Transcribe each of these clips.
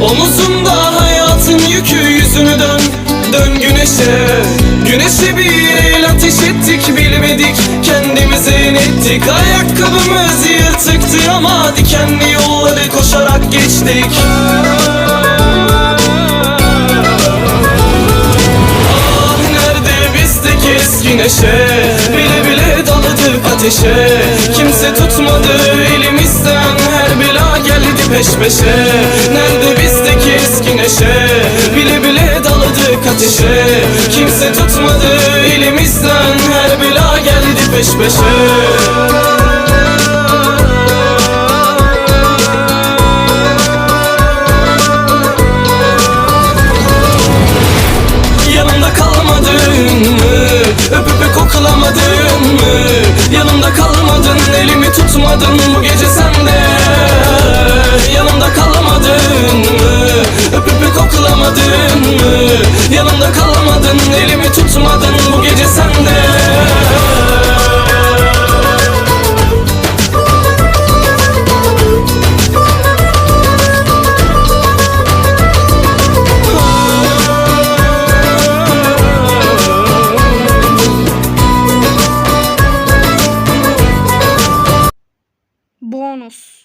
Omuzunda hayatın yükü yüzünü dön Dön güneşe. Güneşe bir el ateş ettik bilmedik Kendimizi inettik Ayakkabımız yırtıktı ama Dikenli yolları koşarak geçtik. Ah nerede bizdeki eski neşe? Bile bile daladık ateşe. Kimse tutmadı peşe. Nerede bizdeki eski neşe? Bile bile daladık ateşe. Kimse tutmadı elimizden. Her bela geldi peş peşe. Yanımda kalmadın mı? Öpüp koklamadın mı? Yanımda kalmadın, elimi tutmadın bu gece sende elimi tutmadın bu gece sende Bonus.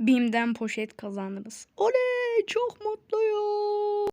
Bim'den poşet kazandınız. Oley çok mutluyum.